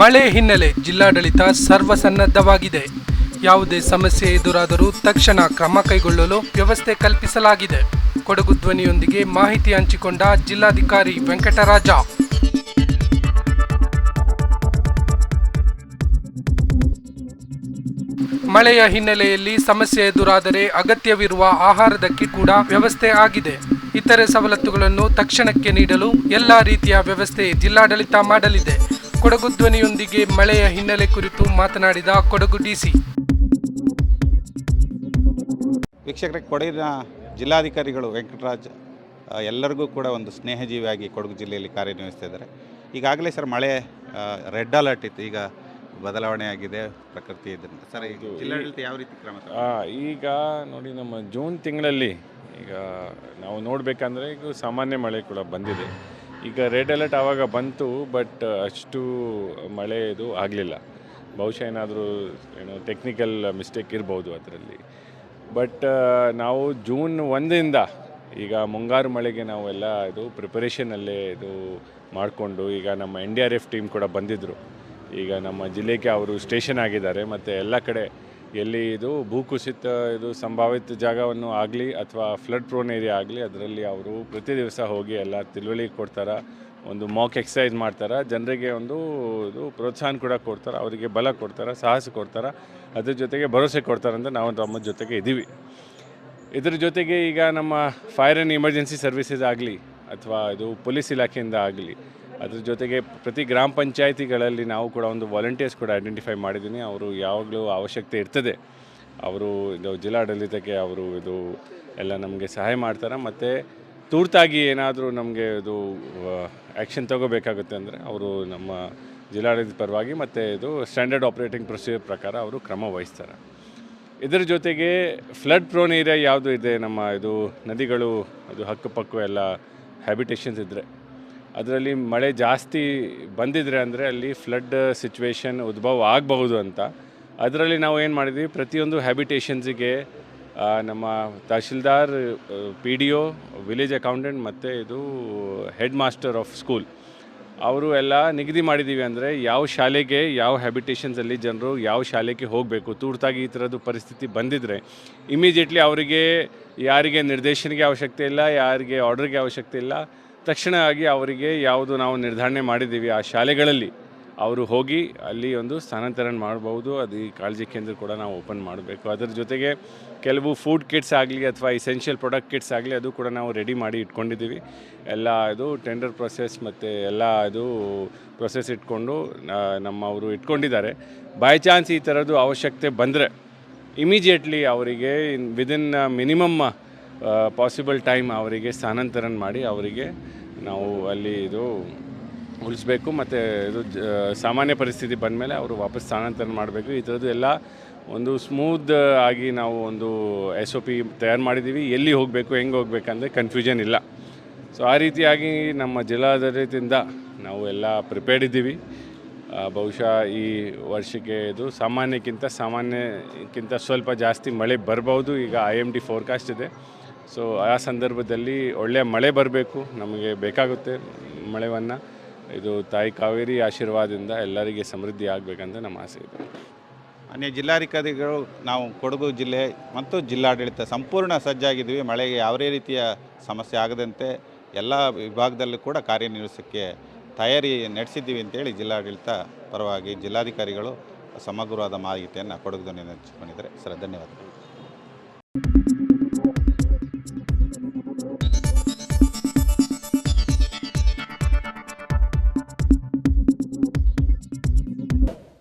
ಮಳೆ ಹಿನ್ನೆಲೆ ಜಿಲ್ಲಾಡಳಿತ ಸರ್ವಸನ್ನದ್ಧವಾಗಿದೆ. ಯಾವುದೇ ಸಮಸ್ಯೆ ಎದುರಾದರೂ ತಕ್ಷಣ ಕ್ರಮ ಕೈಗೊಳ್ಳಲು ವ್ಯವಸ್ಥೆ ಕಲ್ಪಿಸಲಾಗಿದೆ. ಕೊಡಗು ಧ್ವನಿಯೊಂದಿಗೆ ಮಾಹಿತಿ ಹಂಚಿಕೊಂಡ ಜಿಲ್ಲಾಧಿಕಾರಿ ವೆಂಕಟರಾಜ. ಮಳೆಯ ಹಿನ್ನೆಲೆಯಲ್ಲಿ ಸಮಸ್ಯೆ ಎದುರಾದರೆ ಅಗತ್ಯವಿರುವ ಆಹಾರದಕ್ಕೆ ಕೂಡ ವ್ಯವಸ್ಥೆ ಆಗಿದೆ. ಇತರೆ ಸವಲತ್ತುಗಳನ್ನು ತಕ್ಷಣಕ್ಕೆ ನೀಡಲು ಎಲ್ಲ ರೀತಿಯ ವ್ಯವಸ್ಥೆ ಜಿಲ್ಲಾಡಳಿತ ಮಾಡಲಿದೆ. ಕೊಡಗು ಧ್ವನಿಯೊಂದಿಗೆ ಮಳೆಯ ಹಿನ್ನೆಲೆ ಕುರಿತು ಮಾತನಾಡಿದ ಕೊಡಗು ಡಿಸಿ. ವೀಕ್ಷಕರ ಕೊಡಗಿನ ಜಿಲ್ಲಾಧಿಕಾರಿಗಳು ವೆಂಕಟರಾಜ್ ಎಲ್ಲರಿಗೂ ಕೂಡ ಒಂದು ಸ್ನೇಹಜೀವಿಯಾಗಿ ಕೊಡಗು ಜಿಲ್ಲೆಯಲ್ಲಿ ಕಾರ್ಯನಿರ್ವಹಿಸ್ತಾ ಇದ್ದಾರೆ. ಈಗಾಗಲೇ ಸರ್ ಮಳೆ ರೆಡ್ ಅಲರ್ಟ್ ಇತ್ತು. ಈಗ ಬದಲಾವಣೆ ಆಗಿದೆ ಪ್ರಕೃತಿ ಇದರಿಂದ. ಸರ್ ಈಗ ಜಿಲ್ಲಾಡಳಿತ ಯಾವ ರೀತಿ ಕ್ರಮ? ಈಗ ನೋಡಿ ನಮ್ಮ ಜೂನ್ ತಿಂಗಳಲ್ಲಿ ಈಗ ನಾವು ನೋಡಬೇಕಂದ್ರೆ ಈಗ ಸಾಮಾನ್ಯ ಮಳೆ ಕೂಡ ಬಂದಿದೆ. ಈಗ ರೆಡ್ ಅಲರ್ಟ್ ಆವಾಗ ಬಂತು ಬಟ್ ಅಷ್ಟು ಮಳೆ ಇದು ಆಗಲಿಲ್ಲ. ಬಹುಶಃ ಏನಾದರೂ, ಏನೋ ಟೆಕ್ನಿಕಲ್ ಮಿಸ್ಟೇಕ್ ಇರ್ಬೋದು ಅದರಲ್ಲಿ. ಬಟ್ ನಾವು ಜೂನ್ ಒಂದರಿಂದ ಈಗ ಮುಂಗಾರು ಮಳೆಗೆ ನಾವೆಲ್ಲ ಇದು ಪ್ರಿಪರೇಷನಲ್ಲೇ ಇದು ಮಾಡಿಕೊಂಡು, ಈಗ ನಮ್ಮ N D R F team ಕೂಡ ಬಂದಿದ್ದರು ಈಗ ನಮ್ಮ ಜಿಲ್ಲೆಗೆ ಅವರು ಸ್ಟೇಷನ್ ಆಗಿದ್ದಾರೆ, ಮತ್ತು ಎಲ್ಲ ಕಡೆ ಎಲ್ಲಿ ಇದು ಭೂಕುಸಿತ ಇದು ಸಂಭಾವಿತ ಜಾಗವನ್ನು ಆಗಲಿ ಅಥವಾ ಫ್ಲಡ್ ಪ್ರೋನ್ ಏರಿಯಾ ಆಗಲಿ, ಅದರಲ್ಲಿ ಅವರು ಪ್ರತಿ ದಿವಸ ಹೋಗಿ ಎಲ್ಲ ತಿಳುವಳಿಕೆ ಕೊಡ್ತಾರೆ, ಒಂದು ಮಾಕ್ ಎಕ್ಸಸೈಸ್ ಮಾಡ್ತಾರೆ, ಜನರಿಗೆ ಒಂದು ಇದು ಪ್ರೋತ್ಸಾಹ ಕೂಡ ಕೊಡ್ತಾರೆ, ಅವರಿಗೆ ಬಲ ಕೊಡ್ತಾರೆ, ಸಾಹಸ ಕೊಡ್ತಾರೆ, ಅದ್ರ ಜೊತೆಗೆ ಭರವಸೆ ಕೊಡ್ತಾರೆ ಅಂತ ನಾವು ನಮ್ಮ ಜೊತೆಗೆ ಇದ್ದೀವಿ ಇದ್ರ ಜೊತೆಗೆ ಈಗ ನಮ್ಮ ಫೈರ್ ಆ್ಯಂಡ್ ಎಮರ್ಜೆನ್ಸಿ ಸರ್ವಿಸಸ್ ಆಗಲಿ, ಅಥವಾ ಇದು ಪೊಲೀಸ್ ಇಲಾಖೆಯಿಂದ ಆಗಲಿ ಅದ್ರ ಜೊತೆಗೆ ಪ್ರತಿ ಗ್ರಾಮ ಪಂಚಾಯಿತಿಗಳಲ್ಲಿ ನಾವು ಕೂಡ ಒಂದು ವಾಲಂಟಿಯರ್ಸ್ ಕೂಡ ಐಡೆಂಟಿಫೈ ಮಾಡಿದ್ದೀನಿ. ಅವರು ಯಾವಾಗಲೂ ಅವಶ್ಯಕತೆ ಇರ್ತದೆ. ಅವರು ಇದು ಜಿಲ್ಲಾಡಳಿತಕ್ಕೆ ಅವರು ಇದು ಎಲ್ಲ ನಮಗೆ ಸಹಾಯ ಮಾಡ್ತಾರೆ. ಮತ್ತು ತುರ್ತಾಗಿ ಏನಾದರೂ ನಮಗೆ ಇದು ಆ್ಯಕ್ಷನ್ ತಗೋಬೇಕಾಗುತ್ತೆ ಅಂದರೆ ಅವರು ನಮ್ಮ ಜಿಲ್ಲಾಡಳಿತ ಪರವಾಗಿ ಮತ್ತು ಇದು ಸ್ಟ್ಯಾಂಡರ್ಡ್ ಆಪ್ರೇಟಿಂಗ್ ಪ್ರೊಸೀಜರ್ ಪ್ರಕಾರ ಅವರು ಕ್ರಮ ವಹಿಸ್ತಾರೆ. ಇದರ ಜೊತೆಗೆ ಫ್ಲಡ್ ಪ್ರೋನ್ ಏರಿಯಾ ಯಾವುದು ಇದೆ, ನಮ್ಮ ಇದು ನದಿಗಳು, ಅದು ಹಕ್ಕುಪಕ್ಕು ಎಲ್ಲ ಹ್ಯಾಬಿಟೇಷನ್ಸ್ ಇದ್ದರೆ ಅದರಲ್ಲಿ ಮಳೆ ಜಾಸ್ತಿ ಬಂದಿದ್ರೆ ಅಂದರೆ ಅಲ್ಲಿ ಫ್ಲಡ್ ಸಿಚುವೇಶನ್ ಉದ್ಭವ ಆಗಬಹುದು ಅಂತ. ಅದರಲ್ಲಿ ನಾವು ಏನು ಮಾಡಿದ್ವಿ? ಪ್ರತಿಯೊಂದು ಹ್ಯಾಬಿಟೇಷನ್ಸಿಗೆ ನಮ್ಮ tahsildar P D O village accountant ಮತ್ತು ಇದು ಹೆಡ್ ಮಾಸ್ಟರ್ ಆಫ್ ಸ್ಕೂಲ್ ಅವರು ಎಲ್ಲ ನಿಗದಿ ಮಾಡಿದ್ದೀವಿ ಅಂದರೆ ಯಾವ ಶಾಲೆಗೆ, ಯಾವ ಹ್ಯಾಬಿಟೇಷನ್ಸಲ್ಲಿ ಜನರು ಯಾವ ಶಾಲೆಗೆ ಹೋಗಬೇಕು, ತುರ್ತಾಗಿ ಈ ಥರದ್ದು ಪರಿಸ್ಥಿತಿ ಬಂದಿದ್ದರೆ ಇಮಿಡಿಯೇಟ್ಲಿ ಅವರಿಗೆ ಯಾರಿಗೆ ನಿರ್ದೇಶನಕ್ಕೆ ಅವಶ್ಯಕತೆ ಇಲ್ಲ, ಯಾರಿಗೆ ಆರ್ಡ್ರಿಗೆ ಅವಶ್ಯಕತೆ ಇಲ್ಲ ತಕ್ಷಣ ಆಗಿ ಅವರಿಗೆ ಯಾವುದು ನಾವು ನಿರ್ಧಾರಣೆ ಮಾಡಿದ್ದೀವಿ ಆ ಶಾಲೆಗಳಲ್ಲಿ. ಅವರು ಹೋಗಿ ಅಲ್ಲಿ ಒಂದು ಸ್ಥಾನಾಂತರಣ ಮಾಡ್ಬೋದು. ಅದು ಈ ಕಾಳಜಿ ಕೇಂದ್ರ ಕೂಡ ನಾವು ಓಪನ್ ಮಾಡಬೇಕು. ಅದರ ಜೊತೆಗೆ ಕೆಲವು ಫುಡ್ ಕಿಟ್ಸ್ ಆಗಲಿ ಅಥವಾ ಇಸೆನ್ಷಿಯಲ್ ಪ್ರಾಡಕ್ಟ್ ಕಿಟ್ಸ್ ಆಗಲಿ ಅದು ಕೂಡ ನಾವು ರೆಡಿ ಮಾಡಿ ಇಟ್ಕೊಂಡಿದ್ದೀವಿ. ಎಲ್ಲ ಇದು ಟೆಂಡರ್ ಪ್ರೊಸೆಸ್ ಮತ್ತು ಎಲ್ಲ ಇದು ಪ್ರೊಸೆಸ್ ಇಟ್ಕೊಂಡು ನಮ್ಮವರು ಇಟ್ಕೊಂಡಿದ್ದಾರೆ. ಬೈ ಚಾನ್ಸ್ ಈ ಥರದ್ದು ಅವಶ್ಯಕತೆ ಬಂದರೆ ಇಮಿಡಿಯೇಟ್ಲಿ ಅವರಿಗೆ ವಿದಿನ್ ಮಿನಿಮಮ್ ಪಾಸಿಬಲ್ ಟೈಮ್ ಅವರಿಗೆ ಸ್ಥಾನಾಂತರಣ ಮಾಡಿ ಅವರಿಗೆ ನಾವು ಅಲ್ಲಿ ಇದು ಉಳಿಸ್ಬೇಕು ಮತ್ತು ಇದು ಸಾಮಾನ್ಯ ಪರಿಸ್ಥಿತಿ ಬಂದಮೇಲೆ ಅವರು ವಾಪಸ್ ಸ್ಥಾನಾಂತರ ಮಾಡಬೇಕು. ಈ ಥರದ್ದು ಎಲ್ಲ ಒಂದು ಸ್ಮೂತ್ ಆಗಿ ನಾವು ಒಂದು ಎಸ್ ಒ ಪಿ ತಯಾರು ಮಾಡಿದ್ದೀವಿ ಎಲ್ಲಿ ಹೋಗಬೇಕು, ಹೆಂಗೆ ಹೋಗ್ಬೇಕಂದ್ರೆ ಕನ್ಫ್ಯೂಷನ್ ಇಲ್ಲ. ಸೊ ಆ ರೀತಿಯಾಗಿ ನಮ್ಮ ಜಿಲ್ಲಾಡಳಿತದಿಂದ ನಾವು ಎಲ್ಲ ಪ್ರಿಪೇರ್ಡ್ ಇದ್ದೀವಿ. ಬಹುಶಃ ಈ ವರ್ಷಕ್ಕೆ ಇದು ಸಾಮಾನ್ಯಕ್ಕಿಂತ ಸಾಮಾನ್ಯಕ್ಕಿಂತ ಸ್ವಲ್ಪ ಜಾಸ್ತಿ ಮಳೆ ಬರ್ಬೋದು. ಈಗ ಐ ಎಂ ಡಿ ಫೋರ್ಕಾಸ್ಟ್ ಇದೆ. ಸೊ ಆ ಸಂದರ್ಭದಲ್ಲಿ ಒಳ್ಳೆಯ ಮಳೆ ಬರಬೇಕು, ನಮಗೆ ಬೇಕಾಗುತ್ತೆ ಮಳೆವನ್ನು. ಇದು ತಾಯಿ ಕಾವೇರಿ ಆಶೀರ್ವಾದದಿಂದ ಎಲ್ಲರಿಗೆ ಸಮೃದ್ಧಿ ಆಗಬೇಕಂತ ನಮ್ಮ ಆಸೆ ಇದೆ. ಅನ್ಯ ಜಿಲ್ಲಾಧಿಕಾರಿಗಳು, ನಾವು ಕೊಡಗು ಜಿಲ್ಲೆ ಮತ್ತು ಜಿಲ್ಲಾಡಳಿತ ಸಂಪೂರ್ಣ ಸಜ್ಜಾಗಿದ್ದೀವಿ ಮಳೆಗೆ ಯಾವುದೇ ರೀತಿಯ ಸಮಸ್ಯೆ ಆಗದಂತೆ ಎಲ್ಲ ವಿಭಾಗದಲ್ಲೂ ಕೂಡ ಕಾರ್ಯನಿರ್ವಹಿಸೋಕ್ಕೆ ತಯಾರಿ ನಡೆಸಿದ್ದೀವಿ ಅಂತೇಳಿ ಜಿಲ್ಲಾಡಳಿತ ಪರವಾಗಿ ಜಿಲ್ಲಾಧಿಕಾರಿಗಳು ಸಮಗ್ರವಾದ ಮಾಹಿತಿಯನ್ನು ಕೊಡಗು ಹಂಚಿಕೊಂಡಿದ್ದಾರೆ. ಸರ್, ಧನ್ಯವಾದಗಳು.